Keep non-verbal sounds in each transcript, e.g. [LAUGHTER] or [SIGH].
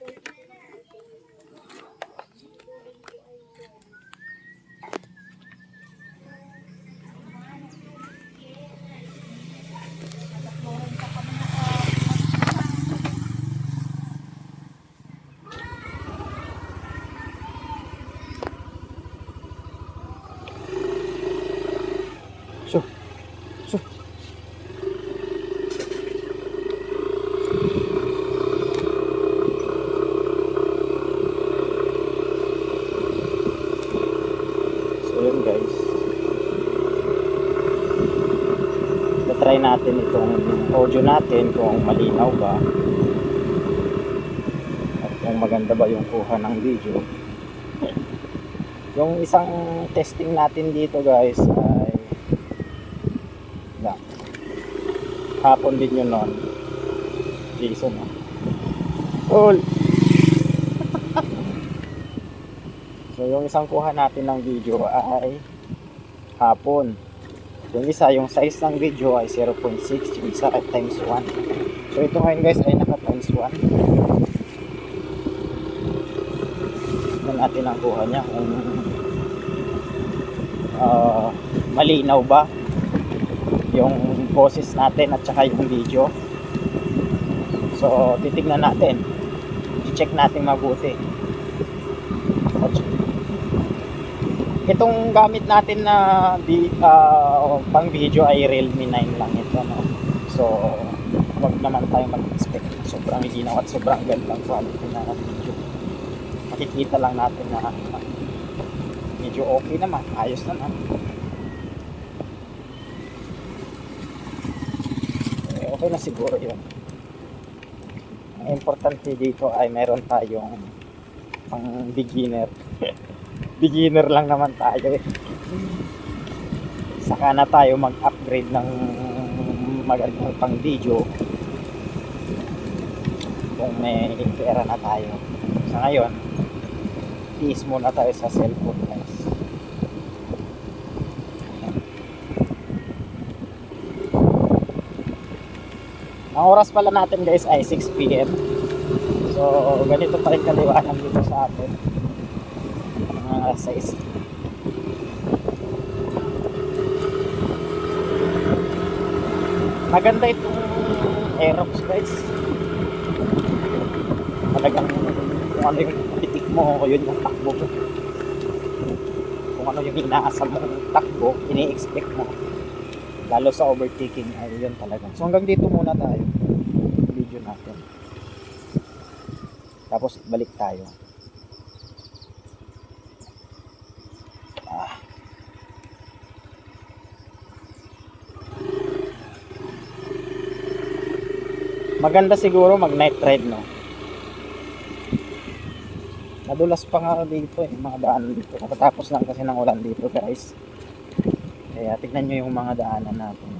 Bye. Natin itong audio natin kung malinaw ba at kung maganda ba yung kuha ng video. Yung isang testing natin dito guys ay na, hapon din yun noon. Jason ah. Tol! so yung isang kuha natin ng video ay hapon. Yung isa, yung size ng video ay 0.6, yung isa ay times 1. So ito ngayon guys ay naka times 1. Tignan natin ang kuha niya kung ah, malinaw ba yung boses natin at saka yung video. So titignan natin. I-check natin mabuti. Itong gamit natin na di, ah, pang video ay Realme 9 lang ito. No? So, wag naman tayo mag-expect sobrang linaw at sobrang gandang quality na video. Makikita lang natin na ah, medyo okay naman, ayos naman. Eh, okay na siguro yun. Ang importante dito ay meron tayong pang beginner. [LAUGHS] beginner lang naman tayo eh. Saka na tayo mag-upgrade ng magandang pang video kung may pera na tayo. Sa ngayon, tiis muna tayo sa cellphone guys. Ang oras pala natin guys ay 6pm. So, ganito pa rin kaliwanag dito sa atin mga size. Maganda itong Aerox guys. Talagang kung ano yung pitik mo, yun yung takbo mo. Kung ano yung inaasam mong takbo, ini-expect mo. Lalo sa overtaking, ay yun talaga. So hanggang dito muna tayo. Video natin. Tapos balik tayo. Maganda siguro mag night ride no. Madulas pa nga dito eh, mga daan dito. Katapos lang kasi ng ulan dito guys. Kaya tignan nyo yung mga daanan natin.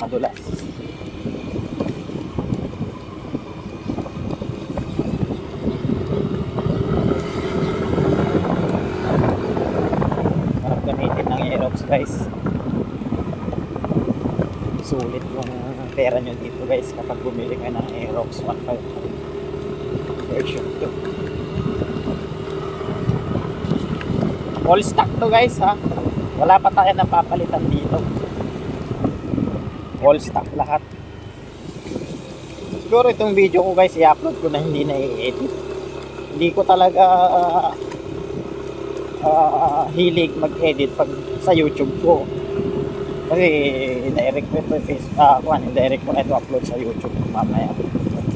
Madulas. Aerox guys. Sulit yung pera nyo dito guys kapag bumili ka ng Aerox 1.5 version 2. All stock to guys ha. Wala pa tayo napapalitan dito. All stock lahat. Siguro itong video ko guys i-upload ko na hindi na i-edit. Hindi ko talaga ah, hilig mag-edit pag sa YouTube ko. Kasi direct ko ito face ah, uh, direct ko ito upload sa YouTube mamaya.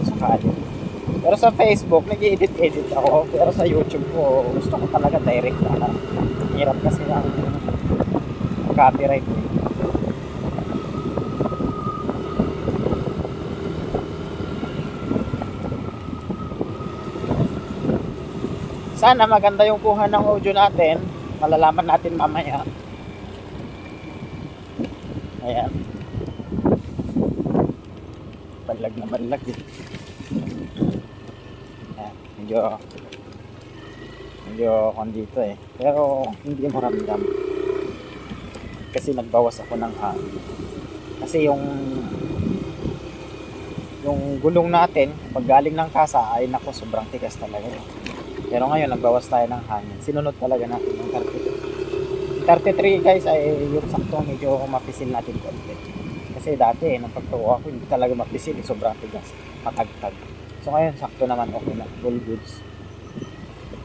Sakali. Pero sa Facebook, nag-edit-edit ako. Pero sa YouTube ko, gusto ko talaga direct na. Hirap kasi ang copyright. Sana maganda yung kuha ng audio natin. Malalaman natin mamaya. Ayan. Balag na balag eh. Ayan. Medyo medyo kon dito eh. Pero hindi mo ramdam. kasi nagbawas ako ng hangin. Kasi yung yung gulong natin, pag galing ng kasa, ay nako, sobrang tigas talaga. yun. Pero ngayon, nagbawas tayo ng hangin. Sinunod talaga natin yung 33. Yung 33 guys, ay yung sakto medyo mapisil natin konti. Kasi dati, nung pagtuwa ko, hindi talaga mapisil, eh, sobrang tigas, matagtag. So ngayon, sakto naman, okay na, full goods.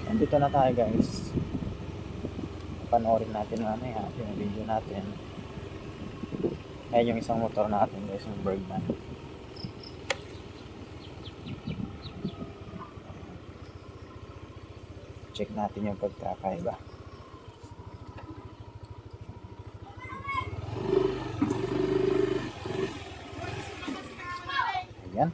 Nandito na tayo guys. Panoorin natin mamaya yung video natin. Ayan yung isang motor natin guys, yung Bergman. check natin yung pagkakaiba. Ayan.